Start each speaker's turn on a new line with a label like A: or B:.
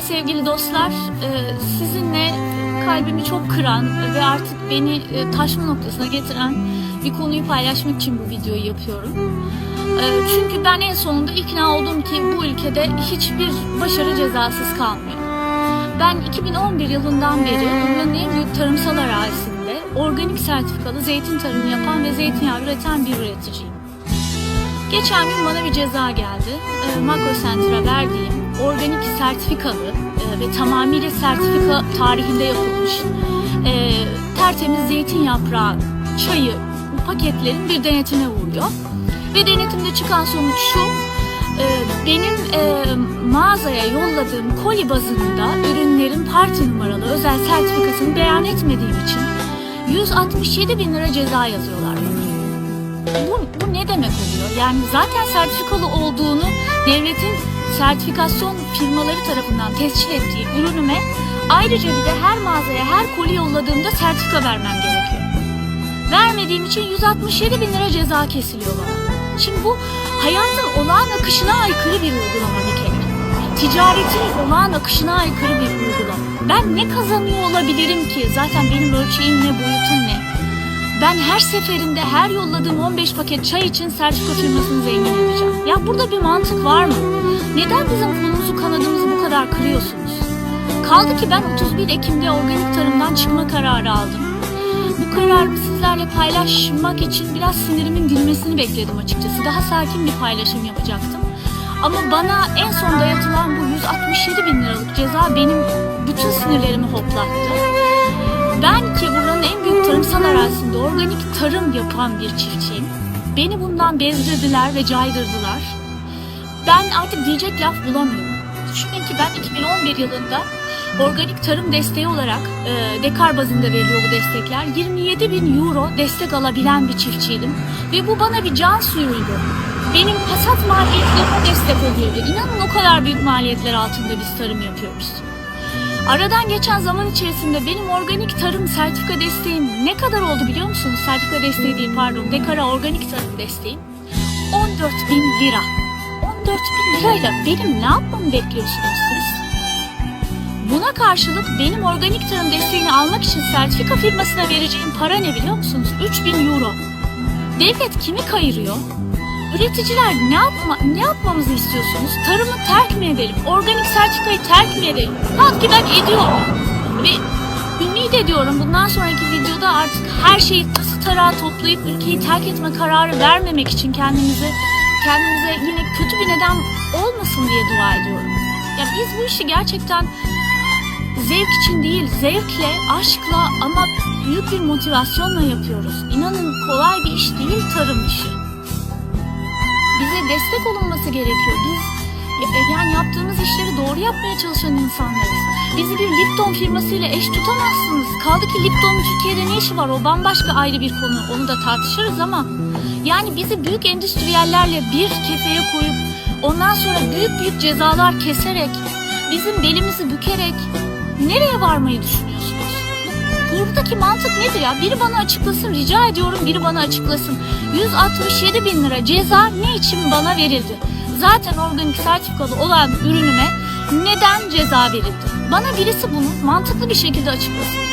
A: Merhaba sevgili dostlar. Ee, sizinle kalbimi çok kıran ve artık beni e, taşma noktasına getiren bir konuyu paylaşmak için bu videoyu yapıyorum. Ee, çünkü ben en sonunda ikna oldum ki bu ülkede hiçbir başarı cezasız kalmıyor. Ben 2011 yılından beri dünyanın en büyük tarımsal arazisinde organik sertifikalı zeytin tarımı yapan ve zeytinyağı üreten bir üreticiyim. Geçen gün bana bir ceza geldi. E, Makro Center'a verdiğim organik sertifikalı e, ve tamamıyla sertifika tarihinde yapılmış e, tertemiz zeytin yaprağı çayı paketlerin bir denetime uğruyor. Ve denetimde çıkan sonuç şu, e, benim e, mağazaya yolladığım koli bazında ürünlerin parti numaralı özel sertifikasını beyan etmediğim için 167 bin lira ceza yazıyorlar bana. Bu, bu ne demek oluyor? Yani zaten sertifikalı olduğunu devletin sertifikasyon firmaları tarafından tescil ettiği ürünüme ayrıca bir de her mağazaya her koli yolladığımda sertifika vermem gerekiyor. Vermediğim için 167 bin lira ceza kesiliyor bana. Şimdi bu hayatın olağan akışına aykırı bir uygulama bir. Ticaretin olağan akışına aykırı bir uygulama. Ben ne kazanıyor olabilirim ki? Zaten benim ölçeğim ne, boyutum ne? Ben her seferinde her yolladığım 15 paket çay için sertifika firmasını zengin edeceğim. Ya burada bir mantık var mı? Neden bizim kolumuzu kanadımızı bu kadar kırıyorsunuz? Kaldı ki ben 31 Ekim'de organik tarımdan çıkma kararı aldım. Bu kararımı sizlerle paylaşmak için biraz sinirimin dinmesini bekledim açıkçası. Daha sakin bir paylaşım yapacaktım. Ama bana en son dayatılan bu 167 bin liralık ceza benim bütün sinirlerimi hoplattı. Ben ki büyük tarımsal arazisinde organik tarım yapan bir çiftçiyim. Beni bundan bezdirdiler ve caydırdılar. Ben artık diyecek laf bulamıyorum. Düşünün ki ben 2011 yılında organik tarım desteği olarak e, dekar bazında veriliyor bu destekler. 27 bin euro destek alabilen bir çiftçiydim. Ve bu bana bir can suyuydu. Benim hasat maliyetlerime destek oluyordu. İnanın o kadar büyük maliyetler altında biz tarım yapıyoruz. Aradan geçen zaman içerisinde benim organik tarım sertifika desteğim ne kadar oldu biliyor musunuz? Sertifika desteği değil pardon. Dekara organik tarım desteğim 14 bin lira. 14 bin lirayla benim ne yapmamı bekliyorsunuz siz? Buna karşılık benim organik tarım desteğini almak için sertifika firmasına vereceğim para ne biliyor musunuz? 3000 euro. Devlet kimi kayırıyor? Üreticiler ne yapma ne yapmamızı istiyorsunuz? Tarımı terk mi edelim? Organik sertifikayı terk mi edelim? Kalk ki ben ediyorum. Ve ümit ediyorum bundan sonraki videoda artık her şeyi tası tarağı toplayıp ülkeyi terk etme kararı vermemek için kendimize kendimize yine kötü bir neden olmasın diye dua ediyorum. Ya biz bu işi gerçekten zevk için değil, zevkle, aşkla ama büyük bir motivasyonla yapıyoruz. İnanın kolay bir iş değil tarım işi bize destek olunması gerekiyor. Biz e, yani yaptığımız işleri doğru yapmaya çalışan insanlarız. Bizi bir Lipton firmasıyla eş tutamazsınız. Kaldı ki Lipton'un Türkiye'de ne işi var o bambaşka ayrı bir konu. Onu da tartışırız ama yani bizi büyük endüstriyellerle bir kefeye koyup ondan sonra büyük büyük cezalar keserek bizim belimizi bükerek nereye varmayı düşünüyorsunuz? Buradaki mantık nedir ya? Biri bana açıklasın rica ediyorum biri bana açıklasın. 167 bin lira ceza ne için bana verildi? Zaten organik sertifikalı olan ürünüme neden ceza verildi? Bana birisi bunu mantıklı bir şekilde açıklasın.